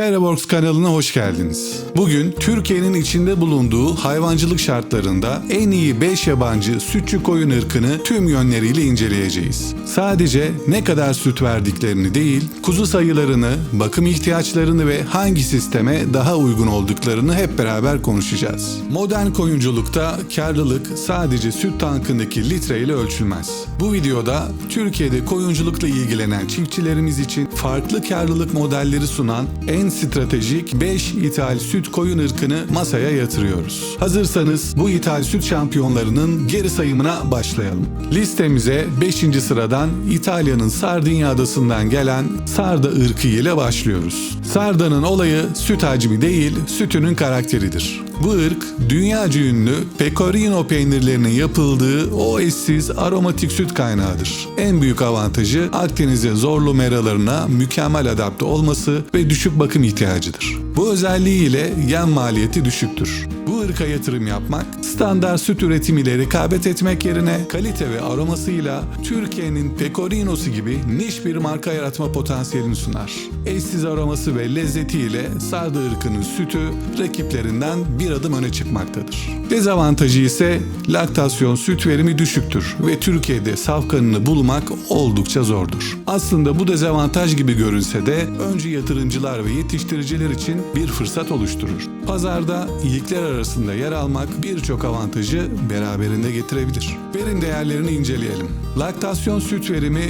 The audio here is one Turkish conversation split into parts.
TerraWorks kanalına hoş geldiniz. Bugün Türkiye'nin içinde bulunduğu hayvancılık şartlarında en iyi 5 yabancı sütçü koyun ırkını tüm yönleriyle inceleyeceğiz. Sadece ne kadar süt verdiklerini değil, kuzu sayılarını, bakım ihtiyaçlarını ve hangi sisteme daha uygun olduklarını hep beraber konuşacağız. Modern koyunculukta karlılık sadece süt tankındaki litreyle ölçülmez. Bu videoda Türkiye'de koyunculukla ilgilenen çiftçilerimiz için farklı karlılık modelleri sunan en stratejik 5 ithal süt koyun ırkını masaya yatırıyoruz. Hazırsanız bu ithal süt şampiyonlarının geri sayımına başlayalım. Listemize 5. sıradan İtalya'nın Sardinya adasından gelen Sarda ırkı ile başlıyoruz. Sarda'nın olayı süt hacmi değil, sütünün karakteridir. Bu ırk dünyaca ünlü pecorino peynirlerinin yapıldığı o eşsiz aromatik süt kaynağıdır. En büyük avantajı Akdeniz'in zorlu meralarına mükemmel adapte olması ve düşük bakım ihtiyacıdır. Bu özelliğiyle yem maliyeti düşüktür. Bu ırka yatırım yapmak, standart süt üretimiyle rekabet etmek yerine kalite ve aromasıyla Türkiye'nin pecorinosu gibi niş bir marka yaratma potansiyelini sunar. Eşsiz aroması ve lezzetiyle Sardı ırkının sütü rakiplerinden bir adım öne çıkmaktadır. Dezavantajı ise laktasyon süt verimi düşüktür ve Türkiye'de safkanını bulmak oldukça zordur. Aslında bu dezavantaj gibi görünse de önce yatırımcılar ve yetiştiriciler için bir fırsat oluşturur. Pazarda ilkler arasında yer almak birçok avantajı beraberinde getirebilir. Verim değerlerini inceleyelim. Laktasyon süt verimi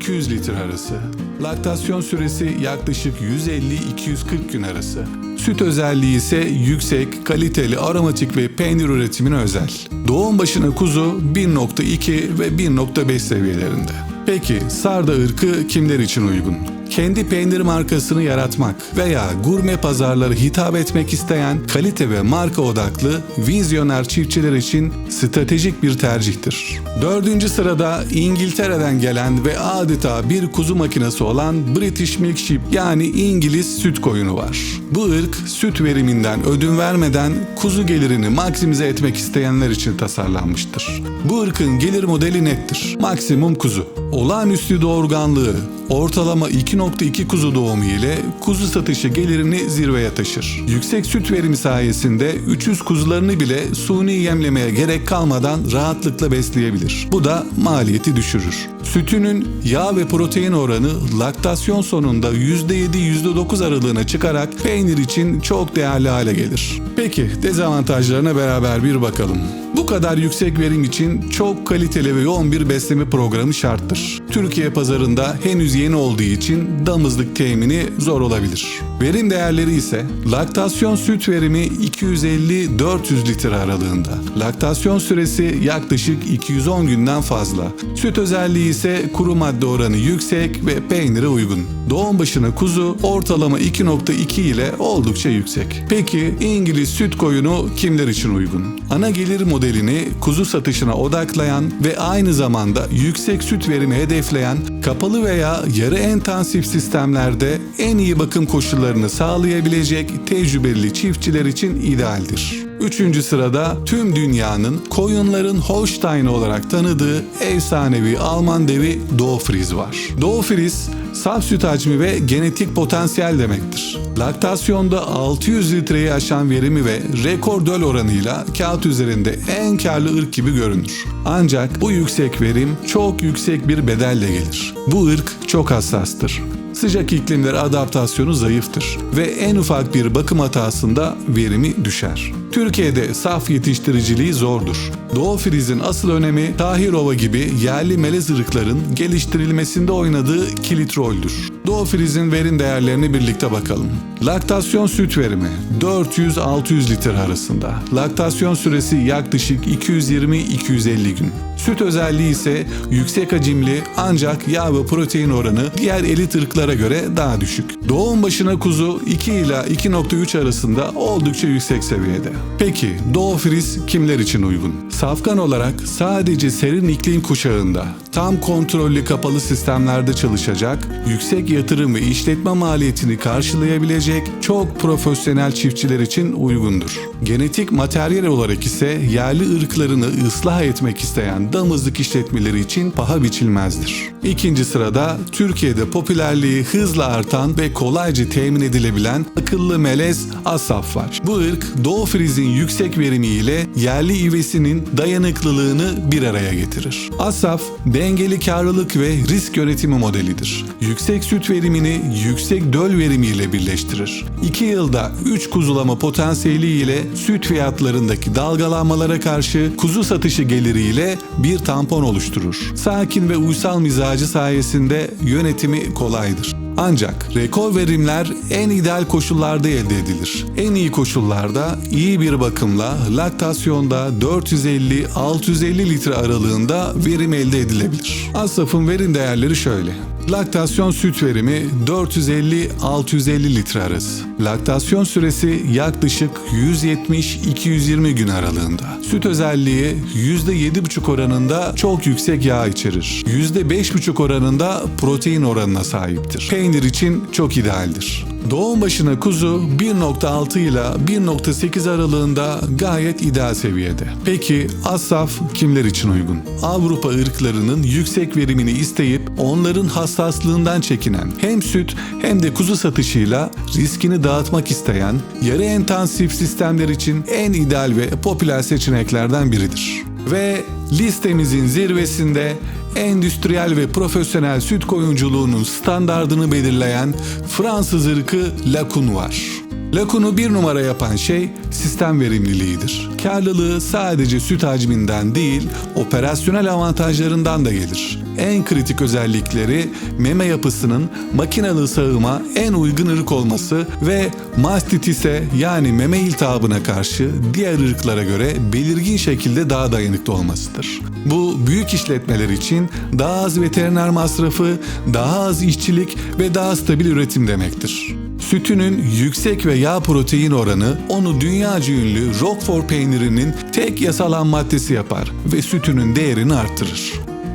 100-200 litre arası. Laktasyon süresi yaklaşık 150-240 gün arası. Süt özelliği ise yüksek, kaliteli, aromatik ve peynir üretimine özel. Doğum başına kuzu 1.2 ve 1.5 seviyelerinde. Peki Sarda ırkı kimler için uygun? Kendi peynir markasını yaratmak veya gurme pazarlara hitap etmek isteyen kalite ve marka odaklı vizyoner çiftçiler için stratejik bir tercihtir. Dördüncü sırada İngiltere'den gelen ve adeta bir kuzu makinesi olan British Milk Sheep yani İngiliz süt koyunu var. Bu ırk süt veriminden ödün vermeden kuzu gelirini maksimize etmek isteyenler için tasarlanmıştır. Bu ırkın gelir modeli nettir. Maksimum kuzu. Olağanüstü doğurganlığı, ortalama 2.2 kuzu doğumu ile kuzu satışı gelirini zirveye taşır. Yüksek süt verimi sayesinde 300 kuzularını bile suni yemlemeye gerek kalmadan rahatlıkla besleyebilir. Bu da maliyeti düşürür. Sütünün yağ ve protein oranı laktasyon sonunda %7-%9 aralığına çıkarak peynir için çok değerli hale gelir. Peki dezavantajlarına beraber bir bakalım. Bu kadar yüksek verim için çok kaliteli ve yoğun bir besleme programı şarttır. Türkiye pazarında henüz yeni olduğu için damızlık temini zor olabilir. Verim değerleri ise laktasyon süt verimi 250-400 litre aralığında. Laktasyon süresi yaklaşık 210 günden fazla. Süt özelliği ise kuru madde oranı yüksek ve peynire uygun. Doğum başına kuzu ortalama 2.2 ile oldukça yüksek. Peki İngiliz süt koyunu kimler için uygun? Ana gelir modelini kuzu satışına odaklayan ve aynı zamanda yüksek süt verimi hedefleyen kapalı veya yarı intensif sistemlerde en iyi bakım koşullarını sağlayabilecek tecrübeli çiftçiler için idealdir. Üçüncü sırada tüm dünyanın koyunların Holstein olarak tanıdığı efsanevi Alman devi Doğufriz var. Doğufriz saf süt hacmi ve genetik potansiyel demektir. Laktasyonda 600 litreyi aşan verimi ve rekor döl oranıyla kağıt üzerinde en karlı ırk gibi görünür. Ancak bu yüksek verim çok yüksek bir bedelle gelir. Bu ırk çok hassastır. Sıcak iklimler adaptasyonu zayıftır ve en ufak bir bakım hatasında verimi düşer. Türkiye'de saf yetiştiriciliği zordur. Doğu frizin asıl önemi Tahirova gibi yerli melez ırkların geliştirilmesinde oynadığı kilit roldür. Doğu frizin verim değerlerini birlikte bakalım. Laktasyon süt verimi 400-600 litre arasında. Laktasyon süresi yaklaşık 220-250 gün. Süt özelliği ise yüksek hacimli ancak yağ ve protein oranı diğer elit ırklara göre daha düşük. Doğum başına kuzu 2 ila 2.3 arasında oldukça yüksek seviyede. Peki Doğu Friz kimler için uygun? Safkan olarak sadece serin iklim kuşağında tam kontrollü kapalı sistemlerde çalışacak, yüksek yatırım ve işletme maliyetini karşılayabilecek çok profesyonel çiftçiler için uygundur. Genetik materyal olarak ise yerli ırklarını ıslah etmek isteyen damızlık işletmeleri için paha biçilmezdir. İkinci sırada Türkiye'de popülerliği hızla artan ve kolayca temin edilebilen akıllı melez Asaf var. Bu ırk Doğu Friz'in yüksek verimi ile yerli ivesinin dayanıklılığını bir araya getirir. Asaf dengeli karlılık ve risk yönetimi modelidir. Yüksek süt verimini yüksek döl verimiyle birleştirir. 2 yılda 3 kuzulama potansiyeli ile süt fiyatlarındaki dalgalanmalara karşı kuzu satışı geliriyle bir tampon oluşturur. Sakin ve uysal mizacı sayesinde yönetimi kolaydır. Ancak rekor verimler en ideal koşullarda elde edilir. En iyi koşullarda iyi bir bakımla laktasyonda 450-650 litre aralığında verim elde edilebilir. Asaf'ın verim değerleri şöyle. Laktasyon süt verimi 450-650 litre arası. Laktasyon süresi yaklaşık 170-220 gün aralığında. Süt özelliği %7,5 oranında çok yüksek yağ içerir. %5,5 oranında protein oranına sahiptir. Peynir için çok idealdir. Doğum başına kuzu 1.6 ile 1.8 aralığında gayet ideal seviyede. Peki Asaf kimler için uygun? Avrupa ırklarının yüksek verimini isteyip onların hassaslığından çekinen hem süt hem de kuzu satışıyla riskini dağıtmak isteyen yarı intensif sistemler için en ideal ve popüler seçeneklerden biridir. Ve listemizin zirvesinde endüstriyel ve profesyonel süt koyunculuğunun standardını belirleyen Fransız ırkı Lacun var. Lacun'u bir numara yapan şey sistem verimliliğidir. Karlılığı sadece süt hacminden değil, operasyonel avantajlarından da gelir. En kritik özellikleri meme yapısının makinalı sağıma en uygun ırk olması ve mastitise yani meme iltihabına karşı diğer ırklara göre belirgin şekilde daha dayanıklı olmasıdır. Bu büyük işletmeler için daha az veteriner masrafı, daha az işçilik ve daha stabil üretim demektir. Sütünün yüksek ve yağ protein oranı onu dünyaca ünlü Roquefort peynirinin tek yasal ham maddesi yapar ve sütünün değerini arttırır.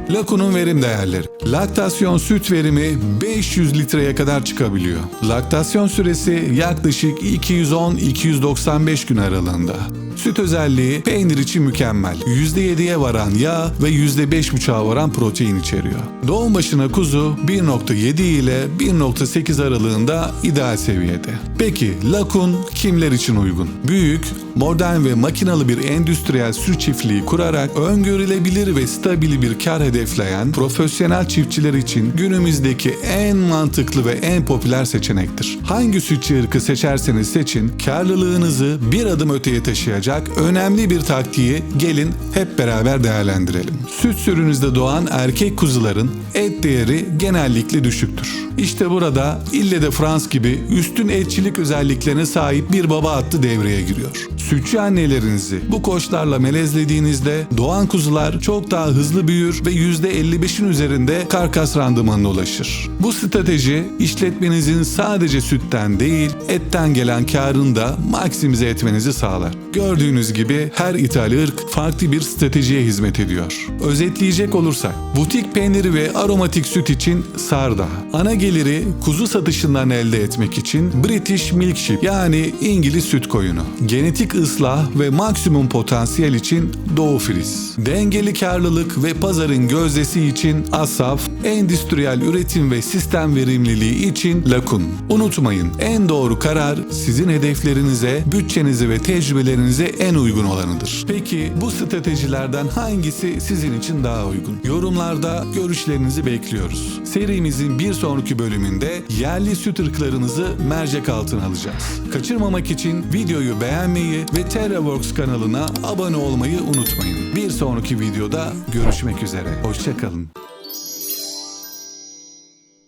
Lakun'un verim değerleri. Laktasyon süt verimi 500 litreye kadar çıkabiliyor. Laktasyon süresi yaklaşık 210-295 gün aralığında. Süt özelliği peynir için mükemmel. %7'ye varan yağ ve %5,5'a varan protein içeriyor. Doğum başına kuzu 1.7 ile 1.8 aralığında ideal seviyede. Peki Lakun kimler için uygun? Büyük, modern ve makinalı bir endüstriyel süt çiftliği kurarak öngörülebilir ve stabil bir kar hedefleyen profesyonel çiftçiler için günümüzdeki en mantıklı ve en popüler seçenektir. Hangi sütçü ırkı seçerseniz seçin, karlılığınızı bir adım öteye taşıyacak önemli bir taktiği gelin hep beraber değerlendirelim. Süt sürünüzde doğan erkek kuzuların et değeri genellikle düşüktür. İşte burada Ille de France gibi üstün etçilik özelliklerine sahip bir baba attı devreye giriyor. Sütçü annelerinizi bu koçlarla melezlediğinizde doğan kuzular çok daha hızlı büyür ve %55'in üzerinde karkas randımanına ulaşır. Bu strateji işletmenizin sadece sütten değil etten gelen karını da maksimize etmenizi sağlar. Gördüğünüz gibi her ithal ırk farklı bir stratejiye hizmet ediyor. Özetleyecek olursak butik peyniri ve aromatik süt için Sarda, ana geliri kuzu satışından elde etmek için British Milk Sheep yani İngiliz süt koyunu, genetik ıslah ve maksimum potansiyel için Doğu Friz, dengeli karlılık ve pazarın gözdesi için Asaf, endüstriyel üretim ve sistem verimliliği için Lakun. Unutmayın en doğru karar sizin hedeflerinize, bütçenize ve tecrübelerinize en uygun olanıdır. Peki bu stratejilerden hangisi sizin için daha uygun? Yorumlarda görüşlerinizi bekliyoruz. Serimizin bir sonraki bölümünde yerli süt ırklarınızı mercek altına alacağız. Kaçırmamak için videoyu beğenmeyi ve TerraWorks kanalına abone olmayı unutmayın. Bir sonraki videoda görüşmek üzere. Hoşçakalın.